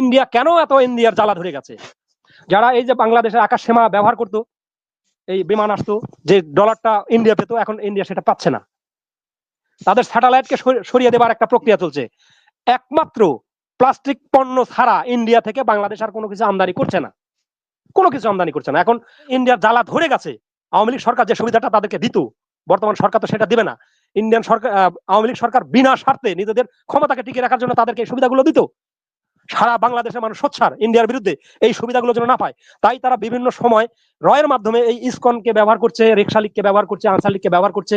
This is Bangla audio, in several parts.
ইন্ডিয়া কেন এত ইন্ডিয়ার জ্বালা ধরে গেছে? যারা এই যে বাংলাদেশের আকাশ সীমা ব্যবহার করতো, এই বিমান আসতো, যে ডলারটা ইন্ডিয়া পেতো, এখন ইন্ডিয়া সেটা পাচ্ছে না। তাদের স্যাটেলাইটকে সরিয়ে দেবার একটা প্রক্রিয়া চলছে। একমাত্র প্লাস্টিক পণ্য ছাড়া ইন্ডিয়া থেকে বাংলাদেশ আর কোনো কিছু আমদানি করছে না। কোনো কিছু আমদানি করছে না। এখন ইন্ডিয়ার জ্বালা ধরে গেছে। আওয়ামী লীগ সরকার যে সুবিধাটা তাদেরকে দিত, বর্তমান সরকার তো সেটা দিবে না। ইন্ডিয়ান সরকার আওয়ামী লীগ সরকার বিনা স্বার্থে নিজেদের ক্ষমতাকে টিকে রাখার জন্য তাদেরকে এই সুবিধাগুলো দিত। সারা বাংলাদেশের মানুষ সোচ্চার ইন্ডিয়ার বিরুদ্ধে এই সুবিধাগুলো যেন না পায়। তাই তারা বিভিন্ন সময় রয়ের মাধ্যমে এই ইসকনকে ব্যবহার করছে রিক্সা লীগকে ব্যবহার করছে আনসার লীগকে ব্যবহার করছে।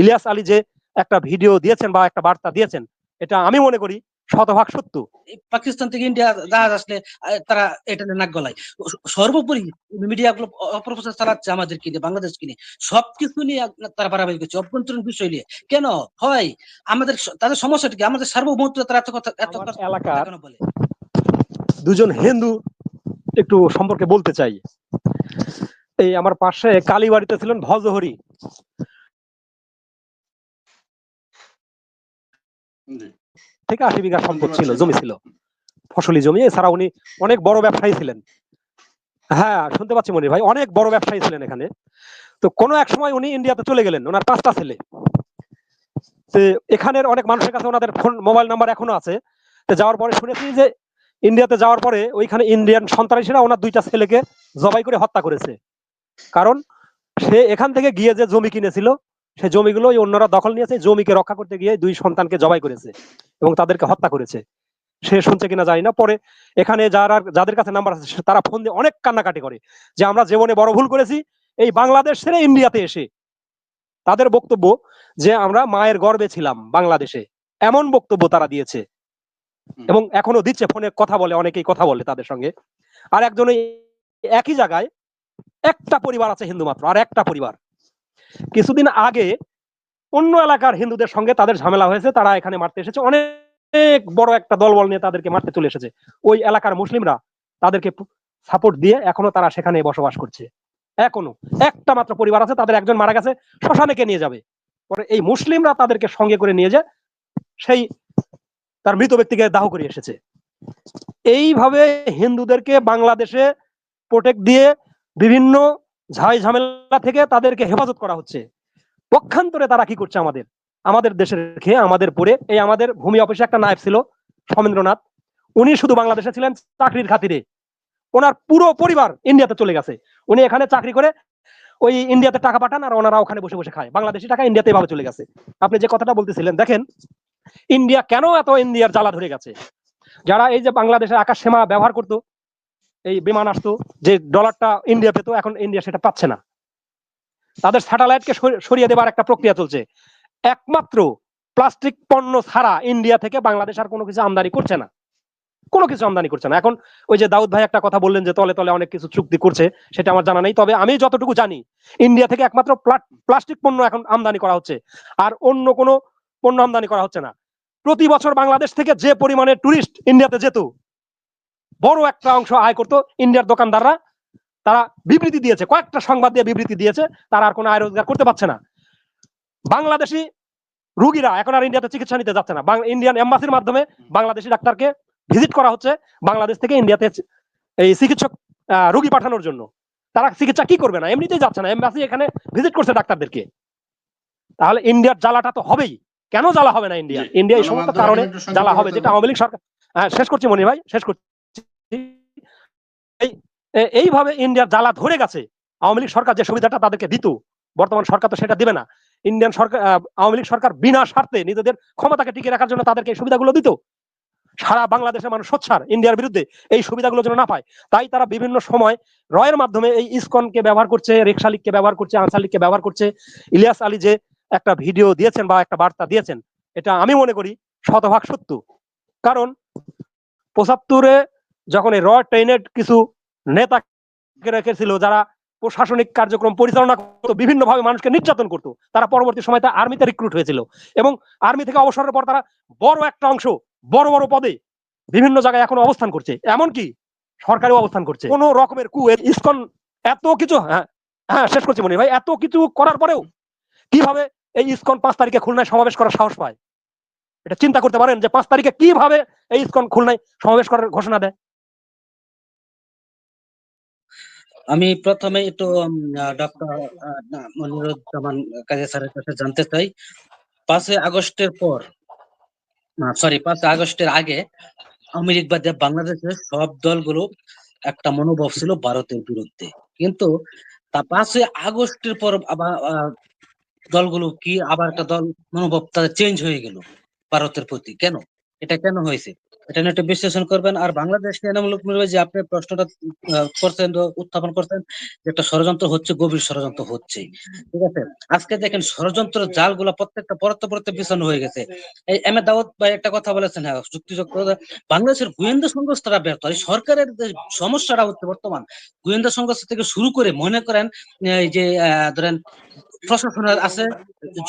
ইলিয়াস আলী যে একটা ভিডিও দিয়েছেন বা একটা বার্তা দিয়েছেন এটা আমি মনে করি শতভাগ সত্য। পাকিস্তান থেকে ইন্ডিয়া জাহাজ আসলে তারা এটা নাক গলায়। সর্বোপরি মিডিয়া গুলো অপপ্রচার চালাচ্ছে আমাদের কিনে বাংলাদেশ কিনে সবকিছু নিয়ে তারা বাড়াবাড়ি করছে অভ্যন্তরীণ বিষয় নিয়ে। কেন? হয় আমাদের তাদের সমস্যাটা কি? আমাদের সার্বভৌমত্ব তারা এত কথা এত কথা এলাকার কেন বলে? দুজন হিন্দু একটু সম্পর্কে বলতে চাই। এই আমার পাশে কালীবাড়িতে ছিলেন ভজহরি থেকে আশি বিঘা সম্পদ ছিল জমি ছিল ফসলি জমি। এছাড়া উনি অনেক বড় ব্যবসায়ী ছিলেন। হ্যাঁ শুনতে পাচ্ছি মনির ভাই অনেক বড় ব্যবসায়ী ছিলেন এখানে। তো কোনো এক সময় উনি ইন্ডিয়াতে চলে গেলেন ওনার পাঁচটা ছেলে। এখানের অনেক মানুষের কাছে ওনাদের ফোন মোবাইল নাম্বার এখনও আছে। তো যাওয়ার পরে শুনেছি যে ইন্ডিয়াতে যাওয়ার পরে ওইখানে ইন্ডিয়ান সন্ত্রাসীরা ওনার দুইটা ছেলেকে জবাই করে হত্যা করেছে। কারণ সে এখান থেকে গিয়ে যে জমি কিনেছিল, সে জমিগুলো অন্যরা দখল নিয়েছে জমিকে রক্ষা করতে গিয়ে দুই সন্তানকে জবাই করেছে এবং তাদেরকে হত্যা করেছে। সে শুনছে কিনা জানি না, পরে এখানে যারা, যাদের কাছে নাম্বার আছে তারা ফোন দিয়ে অনেক কান্নাকাটি করে যে আমরা জীবনে বড় ভুল করেছি, এই বাংলাদেশ ছেড়ে ইন্ডিয়াতে এসে। তাদের বক্তব্য যে আমরা মায়ের গর্বে ছিলাম বাংলাদেশে, এমন বক্তব্য তারা দিয়েছে। এবং এখনও দিচ্ছে, ফোনে কথা বলে, অনেকেই কথা বলে তাদের সঙ্গে। আর একজন একই জায়গায় একটা পরিবার আছে হিন্দু মাত্র, আর একটা পরিবার। কিছুদিন আগে অন্য এলাকার হিন্দুদের সঙ্গে তাদের ঝামেলা হয়েছে, তারা এখানে মারতে এসেছে। অনেক বড় একটা দলবল নিয়ে তাদেরকে মারতে চলে এসেছে। ওই এলাকার মুসলিমরা তাদেরকে সাপোর্ট দিয়ে এখনও তারা সেখানে বসবাস করছে। এখনও একটা মাত্র পরিবার আছে, তাদের একজন মারা গেছে, শ্মশানে কে নিয়ে যাবে? পরে এই মুসলিমরা তাদেরকে সঙ্গে করে নিয়ে যায়, সেই তার মৃত ব্যক্তিকে দাহ করে এসেছে। এইভাবে হিন্দুদেরকে বাংলাদেশে প্রোটেক্ট দিয়ে বিভিন্ন ঝাই ঝামেলা থেকে তাদেরকে হেফাজত করা হচ্ছে। পক্ষান্তরে তারা কি করছে আমাদের? আমাদের দেশের খেয়ে আমাদের পরে এই আমাদের ভূমি অফিসে একটা নায়ব ছিল, সমেন্দ্রনাথ। উনি শুধু বাংলাদেশে ছিলেন চাকরির খাতিরে। ওনার পুরো পরিবার ইন্ডিয়াতে চলে গেছে। উনি এখানে চাকরি করে ওই ইন্ডিয়াতে টাকা পাঠান আর ওনারা ওখানে বসে বসে খায়। বাংলাদেশি টাকা ইন্ডিয়াতে এভাবে চলে গেছে। আপনি যে কথাটা বলতেছিলেন, দেখেন ইন্ডিয়া কেন এত ইন্ডিয়ার জ্বালা ধরে গেছে? যারা এই যে বাংলাদেশের আকাশ সীমা ব্যবহার করতো, এই বিমান আসতো, যে ডলারটা ইন্ডিয়া পেতো, এখন ইন্ডিয়া সেটা পাচ্ছে না। তাদের স্যাটেলাইটকে সরিয়ে দেবার একটা প্রক্রিয়া চলছে। একমাত্র প্লাস্টিক পণ্য ছাড়া ইন্ডিয়া থেকে বাংলাদেশ আর কোনো কিছু আমদানি করছে না। কোনো কিছু আমদানি করছে না। এখন ওই যে দাউদ ভাই একটা কথা বললেন যে তলে তলে অনেক কিছু চুক্তি করছে, সেটা আমার জানা নেই। তবে আমি যতটুকু জানি, ইন্ডিয়া থেকে একমাত্র প্লাস্টিক পণ্য এখন আমদানি করা হচ্ছে। আর অন্য কোনো পণ্য আমদানি করা হচ্ছে না। প্রতি বছর বাংলাদেশ থেকে যে পরিমাণে টুরিস্ট ইন্ডিয়াতে যেত, বড় একটা অংশ আয় করতো ইন্ডিয়ার দোকানদাররা। তারা বিবৃতি দিয়েছে, কয়েকটা সংবাদ দিয়ে বিবৃতি দিয়েছে, তারা আর কোনো আয় রোজগার করতে পারছে না। বাংলাদেশি রুগীরা এখন আর ইন্ডিয়াতে চিকিৎসা নিতে যাচ্ছে না। ইন্ডিয়ান এম্বাসির মাধ্যমে বাংলাদেশি ডাক্তারকে ভিজিট করা হচ্ছে বাংলাদেশ থেকে ইন্ডিয়াতে এই চিকিৎসক রুগী পাঠানোর জন্য। তারা চিকিৎসা কি করবে না? এমনিতেই যাচ্ছে না। এম্বাসি এখানে ভিজিট করছে ডাক্তারদেরকে। তাহলে ইন্ডিয়ার জ্বালাটা তো হবেই। কেন জ্বালা হবে না ইন্ডিয়া? ইন্ডিয়া এই সমস্ত কারণে জ্বালা হবে যেটা। আওয়ামী লীগ সরকার হ্যাঁ শেষ করছি মনির ভাই শেষ করছি। এইভাবে ইন্ডিয়ার জ্বালা ধরে গেছে। আওয়ামী লীগ সরকার যে সুবিধাটা তাদেরকে দিত বর্তমান সরকার তো সেটা দিবে না। ইন্ডিয়ান সরকার আওয়ামী লীগ সরকার বিনা স্বার্থে নিজেদের ক্ষমতাকে টিকে রাখার জন্য তাদেরকে এই সুবিধাগুলো দিত। সারা বাংলাদেশের মানুষ সোচ্চার ইন্ডিয়ার বিরুদ্ধে এই সুবিধাগুলো যেন না পায়। তাই তারা বিভিন্ন সময় রয়ের মাধ্যমে এই ইসকনকে ব্যবহার করছে রিক্সা লীগকে ব্যবহার করছে আনসার লীগকে ব্যবহার করছে। ইলিয়াস আলী যে একটা ভিডিও দিয়েছেন বা একটা বার্তা দিয়েছেন, এটা আমি মনে করি শতভাগ সত্য। কারণ পঁচাত্তরে যখন এই র ট্রেনের কিছু নেতাকে রেখেছিল, যারা প্রশাসনিক কার্যক্রম পরিচালনা করতো বিভিন্ন ভাবে মানুষকে নির্যাতন করতো, তারা পরবর্তী সময় তা আর্মিতে রিক্রুট হয়েছিল। এবং আর্মি থেকে অবসরের পর তারা বড় একটা অংশ, বড় বড় পদে বিভিন্ন জায়গায় এখন অবস্থান করছে। এমনকি সরকারি অবস্থান করছে। কোন রকমের কু ইসকন এত কিছু হ্যাঁ হ্যাঁ শেষ করছি মনে ভাই। এত কিছু করার পরেও কীভাবে এই ইসকন পাঁচ তারিখে খুলনায় সমাবেশ করার সাহস পায়। এটা চিন্তা করতে পারেন যে পাঁচ তারিখে কীভাবে এই ইসকন খুলনায় সমাবেশ করার ঘোষণা দেয়। আমি প্রথমে একটু ডক্টর মনিরুজ্জামান কাজী স্যারের কাছে জানতে চাই। পাঁচই আগস্টের পর সরি পাঁচই আগস্টের আগে লীগ বাদে বাংলাদেশের সব দলগুলো একটা মনোভাব ছিল ভারতের বিরুদ্ধে। কিন্তু তা পাঁচই আগস্টের পর দলগুলো কি আবার একটা দল মনোভাব তাদের চেঞ্জ হয়ে গেল ভারতের প্রতি? কেন? এটা কেন হয়েছে? এটা নিয়ে একটা বিশ্লেষণ করবেন। আর বাংলাদেশ নির্বাচন যে আপনি প্রশ্নটা করছেন উত্থাপন করছেন যে একটা ষড়যন্ত্র হচ্ছে, গভীর ষড়যন্ত্র হচ্ছে। ঠিক আছে? আজকে দেখেন ষড়যন্ত্র জালগুলা প্রত্যেকটা পরতে পরতে পিছানো হয়ে গেছে। এই এম এ দাউদ ভাই একটা কথা বলেছেন হ্যাঁ যুক্তিযুক্ত। বাংলাদেশের গোয়েন্দা সংস্থারা ব্যর্থ। এই সরকারের যে সমস্যাটা হচ্ছে বর্তমান, গোয়েন্দা সংস্থা থেকে শুরু করে মনে করেন এই যে ধরেন প্রশাসনের আছে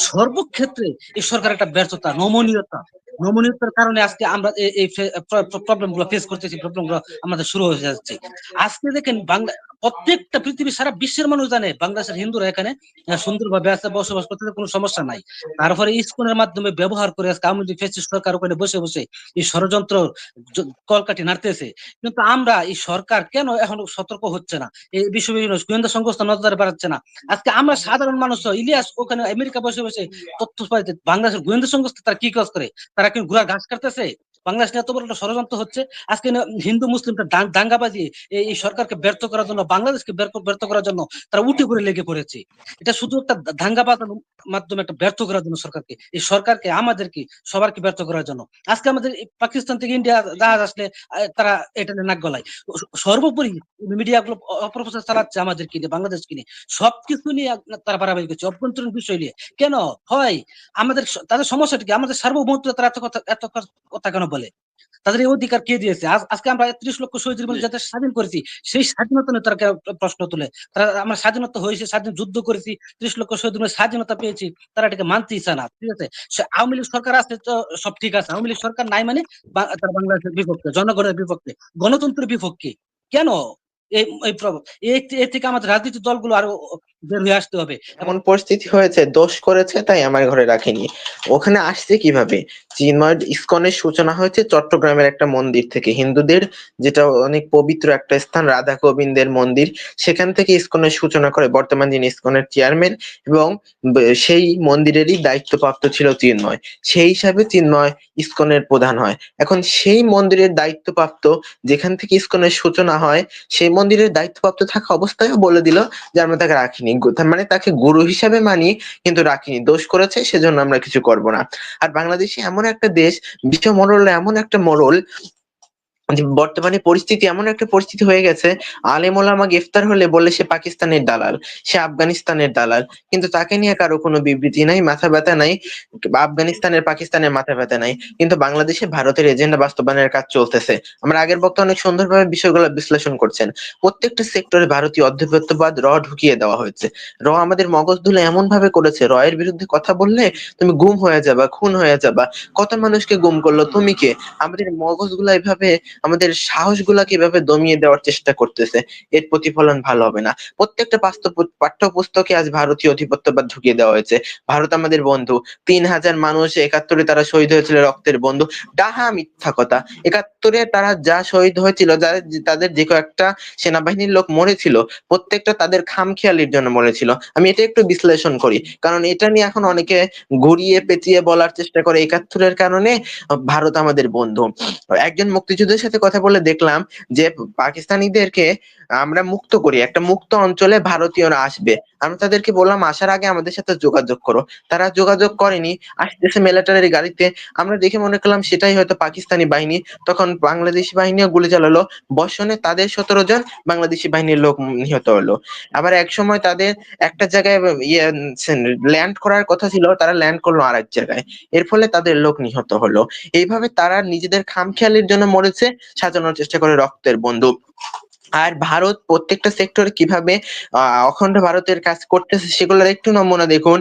সর্বক্ষেত্রে এই সরকার একটা ব্যর্থতা নমনীয়তা। নমনীয়তার কারণে আজকে আমরা এই- প্রবলেমগুলো ফেস করতেছি প্রবলেমগুলো আমাদের শুরু হয়ে যাচ্ছে। আজকে দেখেন বাংলা প্রত্যেকটা পৃথিবী সারা বিশ্বের মানুষ জানে বাংলাদেশের হিন্দুরা এখানে সুন্দরভাবে আছে, বসবাস করতে কোনো সমস্যা নাই। তারপরে স্কুলের মাধ্যমে ব্যবহার করে আজকে আওয়ামী লীগ সরকার ওখানে বসে বসে এই ষড়যন্ত্র কলকাঠি নাড়তেছে। কিন্তু আমরা এই সরকার কেন এখনও সতর্ক হচ্ছে না? এই বিষয়ে বিভিন্ন গোয়েন্দা সংস্থা নজরে বাড়াচ্ছে না। আজকে আমরা সাধারণ মানুষ, ইলিয়াস ওখানে আমেরিকা বসে বসে তথ্য পাইতে বাংলাদেশের গোয়েন্দা সংস্থা তারা কি কাজ করে? তারা কি ঘোড়ার ঘাস কাটতেছে? বাংলাদেশ নিয়ে এত বড় একটা ষড়যন্ত্র হচ্ছে, আজকে হিন্দু মুসলিমটা দাঙ্গা দাঙ্গাবাজি এই সরকারকে ব্যর্থ করার জন্য, বাংলাদেশকে ব্যর্থ- করার জন্য তারা উঠে করে লেগে পড়েছে। এটা শুধু একটা দাঙ্গা বাজানোর মাধ্যমে একটা ব্যর্থ করার জন্য সরকারকে, এই সরকারকে, আমাদেরকে, সবারকে ব্যর্থ করার জন্য। আজকে আমাদের পাকিস্তান থেকে ইন্ডিয়া জাহাজ আসলে তারা এটা নিয়ে নাক গলায়। সর্বোপরি মিডিয়া গুলো অপপ্রচার চালাচ্ছে আমাদেরকে নিয়ে, বাংলাদেশকে নিয়ে। সবকিছু নিয়ে তারা বাড়াবাড়ি করছে, অভ্যন্তরীণ বিষয় নিয়ে। কেন? হয়, আমাদের তাদের সমস্যাটা কি? আমাদের সার্বভৌমত্ব তারা এত কথা এত কথা কেন বলে? তাদের এই অধিকার কে দিয়েছে? আজকে আমরা ত্রিশ লক্ষ শহীদের মধ্যে যাদের স্বাধীন করেছি সেই স্বাধীনতা নিয়ে তারা প্রশ্ন তুলে। তারা আমরা স্বাধীনতা হয়েছে স্বাধীন যুদ্ধ করেছি ত্রিশ লক্ষ শহীদের মধ্যে স্বাধীনতা পেয়েছি তারা এটাকে মানতেই চায় না ঠিক আছে? আওয়ামী লীগ সরকার আছে তো সব ঠিক আছে আওয়ামী লীগ সরকার নাই মানে তারা বাংলাদেশের বিপক্ষে জনগণের বিপক্ষে। গণতন্ত্রের বিপক্ষে। কেন? এই এই থেকে আমাদের রাজনৈতিক দলগুলো আরও বের হয়ে আসতে হবে। এমন পরিস্থিতি হয়েছে, দোষ করেছে, তাই আমার ঘরে রাখেনি। ওখানে আসছে কীভাবে? চিন্ময় ইসকনের সূচনা হয়েছে চট্টগ্রামের একটা মন্দির থেকে। হিন্দুদের যেটা অনেক পবিত্র একটা স্থান, রাধা গোবিন্দের মন্দির, সেখান থেকে ইসকনের সূচনা করে। বর্তমান যিনি ইসকনের চেয়ারম্যান এবং সেই মন্দিরেরই দায়িত্বপ্রাপ্ত ছিল চিন্ময়। সেই হিসাবে চিন্ময় ইসকনের প্রধান হয়। এখন সেই মন্দিরের দায়িত্বপ্রাপ্ত, যেখান থেকে ইসকনের সূচনা হয়, সেই মন্দিরের দায়িত্বপ্রাপ্ত থাকা অবস্থায়ও বলে দিল যে আমরা তাকে রাখিনি। তার মানে তাকে গুরু হিসাবে মানি, কিন্তু রাখিনি। দোষ করেছে, সেজন্য আমরা কিছু করব না। আর বাংলাদেশে এমন একটা দেশ, বিশ্ব মরল এমন একটা মরল যে বর্তমানে পরিস্থিতি এমন একটা পরিস্থিতি হয়ে গেছে, আলেম ওলামা গ্রেফতার হলে বলে সে পাকিস্তানের দালাল, সে আফগানিস্তানের দালাল। কিন্তু তাকে নিয়ে কারও কোনো বিবৃতি নাই, মাথা ব্যথা নাই, আফগানিস্তানের পাকিস্তানের মাথা ব্যথা নাই। কিন্তু বাংলাদেশে ভারতের এজেন্ডা বাস্তবায়নের কাজ চলতেছে। আমরা আগের বক্তা অনেক সুন্দরভাবে বিষয়গুলো বিশ্লেষণ করছেন। প্রত্যেকটা সেক্টরে ভারতীয় অধ্যপত্যবাদ র ঢুকিয়ে দেওয়া হয়েছে। র আমাদের মগজ ধুলে এমন ভাবে করেছে, র এর বিরুদ্ধে কথা বললে তুমি গুম হয়ে যাবা, খুন হয়ে যাবা। কত মানুষকে গুম করল, তুমি কে? আমাদের মগজগুলা এভাবে আমাদের সাহসগুলাকে এভাবে দমিয়ে দেওয়ার চেষ্টা করতেছে। এর প্রতিফলন ভালো হবে না। প্রত্যেকটা পাঠ্যপুস্তকে আজ ভারতীয় অধিপত্যবাদ ঢুকিয়ে দেওয়া হয়েছে। ভারত আমাদের বন্ধু। তিন হাজার মানুষ একাত্তরে তারা শহীদ হয়েছিল রক্তের বন্ধু। ডাহা মিথ্যা কথা। একাত্তরে তারা যা শহীদ হয়েছিল তাদের যে কয়েকটা সেনাবাহিনীর লোক মরেছিল, প্রত্যেকটা তাদের খামখেয়ালির জন্য মরেছিল। আমি এটা একটু বিশ্লেষণ করি। কারণ এটা নিয়ে এখন অনেকে ঘুরিয়ে পেঁচিয়ে বলার চেষ্টা করে একাত্তরের কারণে ভারত আমাদের বন্ধু। একজন মুক্তিযুদ্ধের সাথে কথা বলে দেখলাম যে পাকিস্তানিদেরকে আমরা মুক্ত করি, একটা মুক্ত অঞ্চলে ভারতীয়রা আসবে। আমরা তাদেরকে বললাম, আসার আগে আমাদের সাথে যোগাযোগ করো। তারা যোগাযোগ করেনি, আসতেছে মিলিটারি গাড়িতে। আমরা দেখে মনে করলাম সেটাই হয়তো পাকিস্তানি বাহিনী। তখন বাংলাদেশি বাহিনীও গুলি চালালো। বর্ষণে তাদের সতেরো জন বাংলাদেশি বাহিনীর লোক নিহত হলো। আবার এক সময় তাদের একটা জায়গায় ইয়ে ল্যান্ড করার কথা ছিল, তারা ল্যান্ড করল আর এক জায়গায়। এর ফলে তাদের লোক নিহত হলো। এইভাবে তারা নিজেদের খামখেয়ালির জন্য মরেছে। সাজানোর চেষ্টা করে রক্তের বন্ধু আর ভারত প্রত্যেকটা সেক্টরে কীভাবে অখণ্ড ভারতের কাজ করতেছে সেগুলোর একটু নমুনা দেখুন।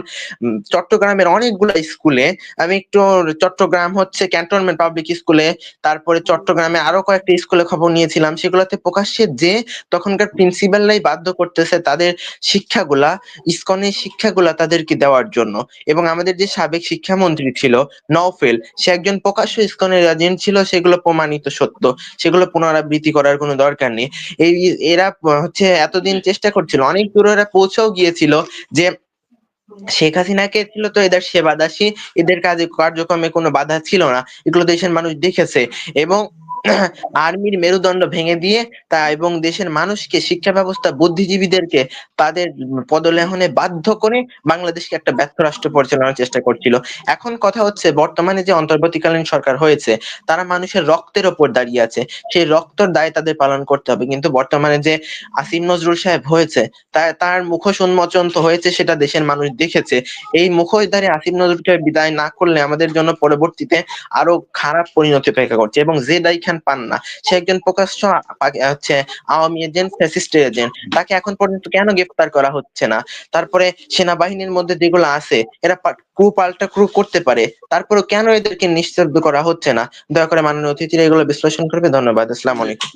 চট্টগ্রামের অনেকগুলো স্কুলে, আমি একটু চট্টগ্রাম হচ্ছে ক্যান্টনমেন্ট পাবলিক স্কুলে, তারপরে চট্টগ্রামে আরও কয়েকটা স্কুলে খবর নিয়েছিলাম, সেগুলোতে প্রকাশ্যে যে তখনকার প্রিন্সিপালরাই বাধ্য করতেছে তাদের শিক্ষাগুলা, ইসকনের শিক্ষাগুলা তাদেরকে দেওয়ার জন্য। এবং আমাদের যে সাবেক শিক্ষামন্ত্রী ছিল, নওফেল, সে একজন প্রকাশ্য ইসকনের এজেন্ট ছিল, সেগুলো প্রমাণিত সত্য, সেগুলো পুনরাবৃত্তি করার কোনো দরকার নেই। এই এরা হচ্ছে এতদিন চেষ্টা করছিল। অনেক দূরে এরা পৌঁছেও গিয়েছিল যে শেখ হাসিনা কে ছিল তো এদের সেবা দাসী এদের কাজে কার্যক্রমে কোনো বাধা ছিল না। এগুলো দেশের মানুষ দেখেছে। এবং আর্মির মেরুদণ্ড ভেঙে দিয়ে তা এবং দেশের মানুষকে শিক্ষা ব্যবস্থা বুদ্ধিজীবীদেরকে তাদের পদলেহনে বাধ্য করে বাংলাদেশকে একটা ব্যর্থ রাষ্ট্র পরিচালনার চেষ্টা করছিল। এখন কথা হচ্ছে, বর্তমানে যে অন্তর্বর্তীকালীন সরকার হয়েছে, তারা মানুষের রক্তের ওপর দাঁড়িয়ে আছে। সেই রক্তর দায় তাদের পালন করতে হবে। কিন্তু বর্তমানে যে আসিম নজরুল সাহেব হয়েছে, তা- তার মুখোশ উন্মোচন তো হয়েছে, সেটা দেশের মানুষ দেখেছে। এই মুখোশধারী আসিম নজরুলকে বিদায় না করলে আমাদের জন্য পরবর্তীতে আরও খারাপ পরিণতি অপেক্ষা করছে এবং যে দায়ী খান পান না। সে একজন প্রকাশ্য হচ্ছে আওয়ামী এজেন্ট ফ্যাসিস্ট এজেন্ট তাকে এখন পর্যন্ত কেন গ্রেফতার করা হচ্ছে না? তারপরে সেনাবাহিনীর মধ্যে যেগুলো আছে, এরা ক্রু পাল্টা ক্রু করতে পারে। তারপরে কেন এদেরকে নিঃশব্দ করা হচ্ছে না? দয়া করে মাননীয় অতিথিরা এগুলো বিশ্লেষণ করবে। ধন্যবাদ। আসসালামু আলাইকুম।